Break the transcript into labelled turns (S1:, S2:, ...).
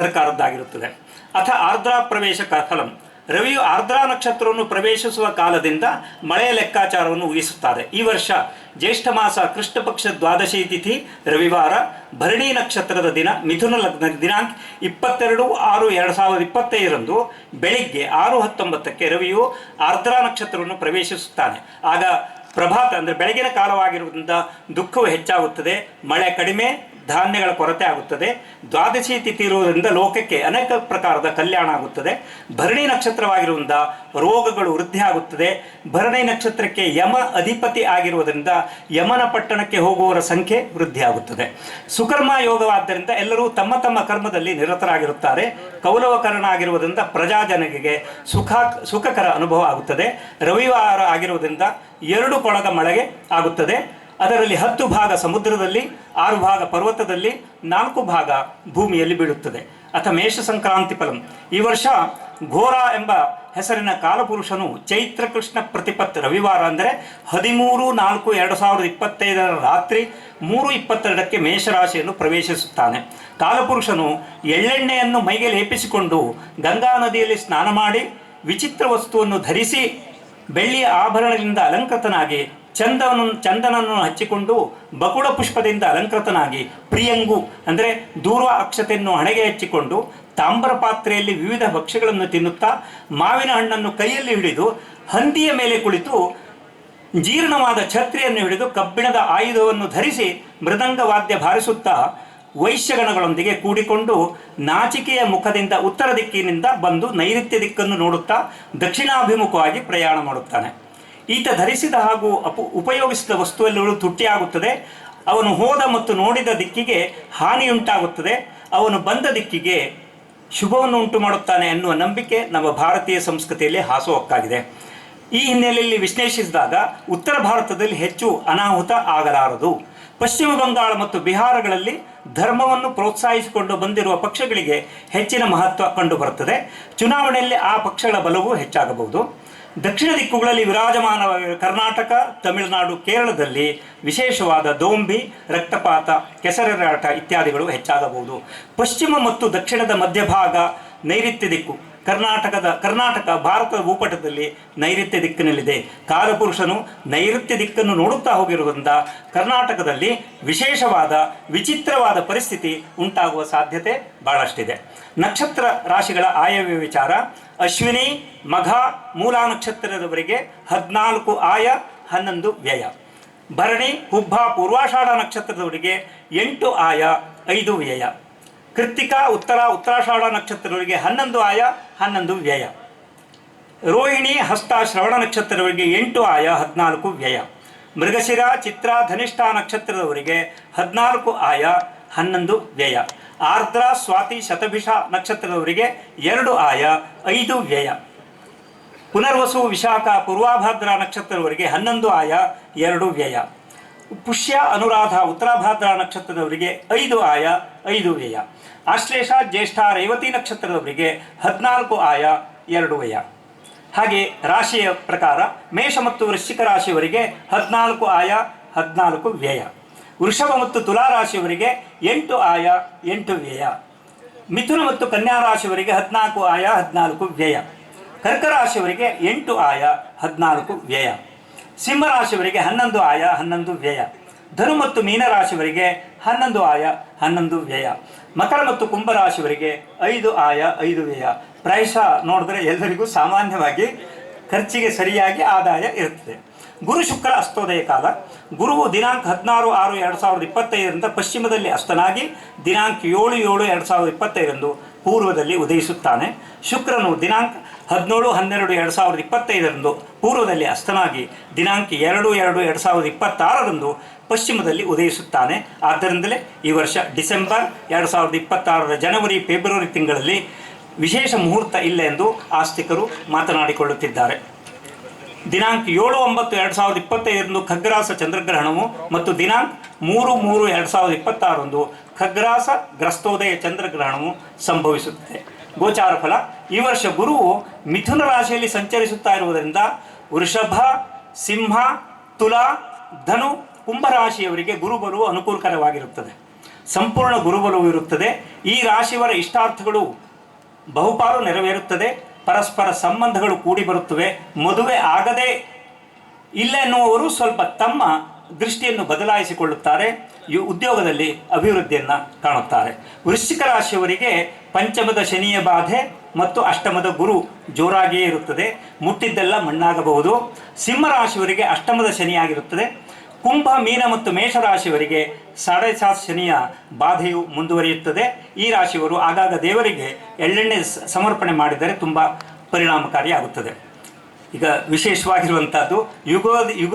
S1: ಸರ್ಕಾರದ್ದಾಗಿರುತ್ತದೆ. ಅಥ ಆರ್ದ್ರಾ ಪ್ರವೇಶ ಕಥಲಂ ರವಿಯು ಆರ್ದ್ರಾ ನಕ್ಷತ್ರವನ್ನು ಪ್ರವೇಶಿಸುವ ಕಾಲದಿಂದ ಮಳೆಯ ಲೆಕ್ಕಾಚಾರವನ್ನು ಊಹಿಸುತ್ತಾರೆ. ಈ ವರ್ಷ ಜ್ಯೇಷ್ಠ ಮಾಸ ಕೃಷ್ಣ ಪಕ್ಷ ದ್ವಾದಶಿ ತಿಥಿ, ರವಿವಾರ ಭರಣಿ ನಕ್ಷತ್ರದ ದಿನ, ಮಿಥುನ ಲಗ್ನ ದಿನಾಂಕ ಇಪ್ಪತ್ತೆರಡು ಆರು ಎರಡು ಸಾವಿರದ ಇಪ್ಪತ್ತೈದರಂದು ಬೆಳಿಗ್ಗೆ ಆರು ಹತ್ತೊಂಬತ್ತಕ್ಕೆ ರವಿಯು ಆರ್ದ್ರಾ ನಕ್ಷತ್ರವನ್ನು ಪ್ರವೇಶಿಸುತ್ತಾನೆ. ಆಗ ಪ್ರಭಾತ ಅಂದರೆ ಬೆಳಗಿನ ಕಾಲವಾಗಿರುವುದರಿಂದ ದುಃಖವು ಹೆಚ್ಚಾಗುತ್ತದೆ, ಮಳೆ ಕಡಿಮೆ, ಧಾನ್ಯಗಳ ಕೊರತೆ ಆಗುತ್ತದೆ. ದ್ವಾದಶಿ ತಿಥಿ ಇರುವುದರಿಂದ ಲೋಕಕ್ಕೆ ಅನೇಕ ಪ್ರಕಾರದ ಕಲ್ಯಾಣ ಆಗುತ್ತದೆ. ಭರಣಿ ನಕ್ಷತ್ರವಾಗಿರುವುದರಿಂದ ರೋಗಗಳು ವೃದ್ಧಿ ಆಗುತ್ತದೆ. ಭರಣಿ ನಕ್ಷತ್ರಕ್ಕೆ ಯಮ ಅಧಿಪತಿ ಆಗಿರುವುದರಿಂದ ಯಮನ ಪಟ್ಟಣಕ್ಕೆ ಹೋಗುವವರ ಸಂಖ್ಯೆ ವೃದ್ಧಿ ಆಗುತ್ತದೆ. ಸುಕರ್ಮ ಯೋಗವಾದ್ದರಿಂದ ಎಲ್ಲರೂ ತಮ್ಮ ತಮ್ಮ ಕರ್ಮದಲ್ಲಿ ನಿರತರಾಗಿರುತ್ತಾರೆ. ಕೌಲವಕರಣ ಆಗಿರುವುದರಿಂದ ಪ್ರಜಾಜನಕಿಗೆ ಸುಖ, ಸುಖಕರ ಅನುಭವ ಆಗುತ್ತದೆ. ರವಿವಾರ ಆಗಿರುವುದರಿಂದ ಎರಡು ಕೊಳಗ ಮಳೆಗೆ ಆಗುತ್ತದೆ. ಅದರಲ್ಲಿ ಹತ್ತು ಭಾಗ ಸಮುದ್ರದಲ್ಲಿ, ಆರು ಭಾಗ ಪರ್ವತದಲ್ಲಿ, ನಾಲ್ಕು ಭಾಗ ಭೂಮಿಯಲ್ಲಿ ಬೀಳುತ್ತದೆ. ಅಥ ಮೇಷ ಸಂಕ್ರಾಂತಿ ಫಲಂ. ಈ ವರ್ಷ ಘೋರ ಎಂಬ ಹೆಸರಿನ ಕಾಲಪುರುಷನು ಚೈತ್ರ ಕೃಷ್ಣ ಪ್ರತಿಪತ್ ರವಿವಾರ ಅಂದರೆ ಹದಿಮೂರು ನಾಲ್ಕು ಎರಡು ಸಾವಿರದ ಇಪ್ಪತ್ತೈದರ ರಾತ್ರಿ ಮೂರು ಇಪ್ಪತ್ತೆರಡಕ್ಕೆ ಮೇಷರಾಶಿಯನ್ನು ಪ್ರವೇಶಿಸುತ್ತಾನೆ. ಕಾಲಪುರುಷನು ಎಳ್ಳೆಣ್ಣೆಯನ್ನು ಮೈಗೆ ಲೇಪಿಸಿಕೊಂಡು ಗಂಗಾ ನದಿಯಲ್ಲಿ ಸ್ನಾನ ಮಾಡಿ ವಿಚಿತ್ರ ವಸ್ತುವನ್ನು ಧರಿಸಿ ಬೆಳ್ಳಿಯ ಆಭರಣದಿಂದ ಅಲಂಕೃತನಾಗಿ ಚಂದವನ್ನು ಚಂದನನ್ನು ಹಚ್ಚಿಕೊಂಡು ಬಕುಳ ಪುಷ್ಪದಿಂದ ಅಲಂಕೃತನಾಗಿ ಪ್ರಿಯಂಗು, ಅಂದರೆ ದೂರ್ವ ಅಕ್ಷತೆಯನ್ನು ಹಣೆಗೆ ಹಚ್ಚಿಕೊಂಡು ತಾಮ್ರ ಪಾತ್ರೆಯಲ್ಲಿ ವಿವಿಧ ಭಕ್ಷ್ಯಗಳನ್ನು ತಿನ್ನುತ್ತಾ ಮಾವಿನ ಹಣ್ಣನ್ನು ಕೈಯಲ್ಲಿ ಹಿಡಿದು ಹಂದಿಯ ಮೇಲೆ ಕುಳಿತು ಜೀರ್ಣವಾದ ಛತ್ರಿಯನ್ನು ಹಿಡಿದು ಕಬ್ಬಿಣದ ಆಯುಧವನ್ನು ಧರಿಸಿ ಮೃದಂಗ ವಾದ್ಯ ಬಾರಿಸುತ್ತಾ ವೈಶ್ಯಗಣಗಳೊಂದಿಗೆ ಕೂಡಿಕೊಂಡು ನಾಚಿಕೆಯ ಮುಖದಿಂದ ಉತ್ತರ ದಿಕ್ಕಿನಿಂದ ಬಂದು ನೈಋತ್ಯ ದಿಕ್ಕನ್ನು ನೋಡುತ್ತಾ ದಕ್ಷಿಣಾಭಿಮುಖವಾಗಿ ಪ್ರಯಾಣ ಮಾಡುತ್ತಾನೆ. ಈತ ಧರಿಸಿದ ಹಾಗೂ ಅಪು, ಉಪಯೋಗಿಸಿದ ವಸ್ತುವೆಲ್ಲವೂ ತುಟ್ಟಿಯಾಗುತ್ತದೆ. ಅವನು ಹೋದ ಮತ್ತು ನೋಡಿದ ದಿಕ್ಕಿಗೆ ಹಾನಿಯುಂಟಾಗುತ್ತದೆ. ಅವನು ಬಂದ ದಿಕ್ಕಿಗೆ ಶುಭವನ್ನು ಉಂಟು ಮಾಡುತ್ತಾನೆ ಅನ್ನುವ ನಂಬಿಕೆ ನಮ್ಮ ಭಾರತೀಯ ಸಂಸ್ಕೃತಿಯಲ್ಲಿ ಹಾಸುಹೊಕ್ಕಾಗಿದೆ ಈ ಹಿನ್ನೆಲೆಯಲ್ಲಿ ವಿಶ್ಲೇಷಿಸಿದಾಗ ಉತ್ತರ ಭಾರತದಲ್ಲಿ ಹೆಚ್ಚು ಅನಾಹುತ ಆಗಲಾರದು. ಪಶ್ಚಿಮ ಬಂಗಾಳ ಮತ್ತು ಬಿಹಾರಗಳಲ್ಲಿ ಧರ್ಮವನ್ನು ಪ್ರೋತ್ಸಾಹಿಸಿಕೊಂಡು ಬಂದಿರುವ ಪಕ್ಷಗಳಿಗೆ ಹೆಚ್ಚಿನ ಮಹತ್ವ ಕಂಡುಬರುತ್ತದೆ. ಚುನಾವಣೆಯಲ್ಲಿ ಆ ಪಕ್ಷಗಳ ಬಲವು ಹೆಚ್ಚಾಗಬಹುದು. ದಕ್ಷಿಣ ದಿಕ್ಕುಗಳಲ್ಲಿ ವಿರಾಜಮಾನವಾಗಿರುವ ಕರ್ನಾಟಕ, ತಮಿಳುನಾಡು, ಕೇರಳದಲ್ಲಿ ವಿಶೇಷವಾದ ದೋಂಬಿ, ರಕ್ತಪಾತ, ಕೆಸರೆರಾಟ ಇತ್ಯಾದಿಗಳು ಹೆಚ್ಚಾಗಬಹುದು. ಪಶ್ಚಿಮ ಮತ್ತು ದಕ್ಷಿಣದ ಮಧ್ಯಭಾಗ ನೈಋತ್ಯ ದಿಕ್ಕು. ಕರ್ನಾಟಕದ, ಕರ್ನಾಟಕ ಭಾರತದ ಭೂಪಟದಲ್ಲಿ ನೈಋತ್ಯ ದಿಕ್ಕಿನಲ್ಲಿದೆ. ಕಾಲಪುರುಷನು ನೈಋತ್ಯ ದಿಕ್ಕನ್ನು ನೋಡುತ್ತಾ ಹೋಗಿರುವುದರಿಂದ ಕರ್ನಾಟಕದಲ್ಲಿ ವಿಶೇಷವಾದ, ವಿಚಿತ್ರವಾದ ಪರಿಸ್ಥಿತಿ ಉಂಟಾಗುವ ಸಾಧ್ಯತೆ ಬಹಳಷ್ಟಿದೆ. ನಕ್ಷತ್ರ ರಾಶಿಗಳ ಆಯವ್ಯ ವಿಚಾರ, ಅಶ್ವಿನಿ, ಮಘ, ಮೂಲ ನಕ್ಷತ್ರದವರೆಗೆ ಹದಿನಾಲ್ಕು ಆಯ, ಹನ್ನೊಂದು ವ್ಯಯ. ಭರಣಿ, ಹುಬ್ಬ, ಪೂರ್ವಾಷಾಢ ನಕ್ಷತ್ರದವರಿಗೆ ಎಂಟು ಆಯ, ಐದು ವ್ಯಯ. ಕೃತ್ತಿಕಾ, ಉತ್ತರ, ಉತ್ತರಾಷಾಢ ನಕ್ಷತ್ರದವರಿಗೆ ಹನ್ನೊಂದು ಆಯ, ಹನ್ನೊಂದು ವ್ಯಯ. ರೋಹಿಣಿ, ಹಸ್ತ, ಶ್ರವಣ ನಕ್ಷತ್ರದವರಿಗೆ ಎಂಟು ಆಯ, ಹದಿನಾಲ್ಕು ವ್ಯಯ. ಮೃಗಶಿರ, ಚಿತ್ರ, ಧನಿಷ್ಠ ನಕ್ಷತ್ರದವರಿಗೆ ಹದಿನಾಲ್ಕು ಆಯ, ಹನ್ನೊಂದು ವ್ಯಯ. ಆರ್ದ್ರ, ಸ್ವಾತಿ, ಶತಭಿಷ ನಕ್ಷತ್ರದವರಿಗೆ ಎರಡು ಆಯ, ಐದು ವ್ಯಯ. ಪುನರ್ವಸು, ವಿಶಾಖ, ಪೂರ್ವಾಭಾದ್ರ ನಕ್ಷತ್ರದವರಿಗೆ ಹನ್ನೊಂದು ಆಯ, ಎರಡು ವ್ಯಯ. ಪುಷ್ಯ, ಅನುರಾಧ, ಉತ್ತರಾಭಾದ್ರ ನಕ್ಷತ್ರದವರಿಗೆ ಐದು ಆಯ ಐದು ವ್ಯಯ. ಆಶ್ಲೇಷ ಜ್ಯೇಷ್ಠ, ರೇವತಿ ನಕ್ಷತ್ರದವರಿಗೆ ಹದಿನಾಲ್ಕು ಆಯ, ಎರಡು ವ್ಯಯ. ಹಾಗೆ ರಾಶಿಯ ಪ್ರಕಾರ ಮೇಷ ಮತ್ತು ವೃಶ್ಚಿಕ ರಾಶಿಯವರಿಗೆ ಹದಿನಾಲ್ಕು ಆಯ, ಹದಿನಾಲ್ಕು ವ್ಯಯ. ವೃಷಭ ಮತ್ತು ತುಲಾ ರಾಶಿಯವರಿಗೆ ಎಂಟು ಆಯ, ಎಂಟು ವ್ಯಯ. ಮಿಥುನ ಮತ್ತು ಕನ್ಯಾ ರಾಶಿಯವರಿಗೆ ಹದಿನಾಲ್ಕು ಆಯ, ಹದಿನಾಲ್ಕು ವ್ಯಯ. ಕರ್ಕ ರಾಶಿಯವರಿಗೆ ಎಂಟು ಆಯ, ಹದಿನಾಲ್ಕು ವ್ಯಯ. ಸಿಂಹ ರಾಶಿಯವರಿಗೆ ಹನ್ನೊಂದು ಆಯ, ಹನ್ನೊಂದು ವ್ಯಯ. ಧನು ಮತ್ತು ಮೀನ ರಾಶಿಯವರಿಗೆ ಹನ್ನೊಂದು ಆಯ, ಹನ್ನೊಂದು ವ್ಯಯ. ಮಕರ ಮತ್ತು ಕುಂಭ ರಾಶಿಯವರಿಗೆ ಐದು ಆಯ, ಐದು ವ್ಯಯ. ಪ್ರಾಯಶಃ ನೋಡಿದ್ರೆ ಎಲ್ಲರಿಗೂ ಸಾಮಾನ್ಯವಾಗಿ ಖರ್ಚಿಗೆ ಸರಿಯಾಗಿ ಆದಾಯ ಇರುತ್ತದೆ. ಗುರು ಶುಕ್ರ ಅಸ್ತೋದಯ ಕಾಲ. ಗುರುವು ದಿನಾಂಕ ಹದಿನಾರು, ಆರು, ಎರಡು ಸಾವಿರದ ಇಪ್ಪತ್ತೈದರಿಂದ ಪಶ್ಚಿಮದಲ್ಲಿ ಅಸ್ತನಾಗಿ, ದಿನಾಂಕ ಏಳು ಏಳು, ಎರಡು ಸಾವಿರದ ಇಪ್ಪತ್ತೈದರಂದು ಪೂರ್ವದಲ್ಲಿ ಉದಯಿಸುತ್ತಾನೆ. ಶುಕ್ರನು ದಿನಾಂಕ ಹದಿನೇಳು, ಹನ್ನೆರಡು, ಎರಡು ಸಾವಿರದ ಇಪ್ಪತ್ತೈದರಂದು ಪೂರ್ವದಲ್ಲಿ ಅಸ್ತನಾಗಿ ದಿನಾಂಕ ಎರಡು ಎರಡು ಎರಡು ಸಾವಿರದ ಇಪ್ಪತ್ತಾರರಂದು ಪಶ್ಚಿಮದಲ್ಲಿ ಉದಯಿಸುತ್ತಾನೆ. ಆದ್ದರಿಂದಲೇ ಈ ವರ್ಷ ಡಿಸೆಂಬರ್ ಎರಡು ಸಾವಿರದ ಇಪ್ಪತ್ತಾರರ ಜನವರಿ, ಫೆಬ್ರವರಿ ತಿಂಗಳಲ್ಲಿ ವಿಶೇಷ ಮುಹೂರ್ತ ಇಲ್ಲ ಎಂದು ಆಸ್ತಿಕರು ಮಾತನಾಡಿಕೊಳ್ಳುತ್ತಿದ್ದಾರೆ. ದಿನಾಂಕ ಏಳು, ಒಂಬತ್ತು, ಎರಡು ಸಾವಿರದ ಇಪ್ಪತ್ತೈದರಂದು ಖಗ್ರಾಸ ಚಂದ್ರಗ್ರಹಣವು ಮತ್ತು ದಿನಾಂಕ ಮೂರು ಮೂರು, ಎರಡು ಸಾವಿರದ ಇಪ್ಪತ್ತಾರರಂದು ಖಗ್ರಾಸ ಗ್ರಸ್ತೋದಯ ಚಂದ್ರಗ್ರಹಣವು ಸಂಭವಿಸುತ್ತದೆ. ಗೋಚಾರ ಫಲ, ಈ ವರ್ಷ ಗುರುವು ಮಿಥುನ ರಾಶಿಯಲ್ಲಿ ಸಂಚರಿಸುತ್ತಾ ಇರುವುದರಿಂದ ವೃಷಭ, ಸಿಂಹ, ತುಲಾ, ಧನು ಕುಂಭ ರಾಶಿಯವರಿಗೆ ಗುರು ಬರುವ ಅನುಕೂಲಕರವಾಗಿರುತ್ತದೆ. ಸಂಪೂರ್ಣ ಗುರುಬಲವು ಇರುತ್ತದೆ. ಈ ರಾಶಿಯವರ ಇಷ್ಟಾರ್ಥಗಳು ಬಹುಪಾಲು ನೆರವೇರುತ್ತದೆ. ಪರಸ್ಪರ ಸಂಬಂಧಗಳು ಕೂಡಿ ಬರುತ್ತವೆ. ಮದುವೆ ಆಗದೆ ಇಲ್ಲ ಎನ್ನುವವರು ಸ್ವಲ್ಪ ತಮ್ಮ ದೃಷ್ಟಿಯನ್ನು ಬದಲಾಯಿಸಿಕೊಳ್ಳುತ್ತಾರೆ ಉದ್ಯೋಗದಲ್ಲಿ ಅಭಿವೃದ್ಧಿಯನ್ನು ಕಾಣುತ್ತಾರೆ. ವೃಶ್ಚಿಕ ರಾಶಿಯವರಿಗೆ ಪಂಚಮದ ಶನಿಯ ಬಾಧೆ ಮತ್ತು ಅಷ್ಟಮದ ಗುರು ಜೋರಾಗಿಯೇ ಇರುತ್ತದೆ. ಮುಟ್ಟಿದ್ದೆಲ್ಲ ಮಣ್ಣಾಗಬಹುದು. ಸಿಂಹ ರಾಶಿಯವರಿಗೆ ಅಷ್ಟಮದ ಶನಿಯಾಗಿರುತ್ತದೆ. ಕುಂಭ, ಮೀನ ಮತ್ತು ಮೇಷ ರಾಶಿಯವರಿಗೆ ಸಾಡೆ ಸಾತ್ ಶನಿಯ ಬಾಧೆಯು ಮುಂದುವರಿಯುತ್ತದೆ. ಈ ರಾಶಿಯವರು ಆಗಾಗ ದೇವರಿಗೆ ಎಳ್ಳೆಣ್ಣೆ ಸಮರ್ಪಣೆ ಮಾಡಿದರೆ ತುಂಬ ಪರಿಣಾಮಕಾರಿಯಾಗುತ್ತದೆ. ಈಗ ವಿಶೇಷವಾಗಿರುವಂಥದ್ದು ಯುಗ ಯುಗ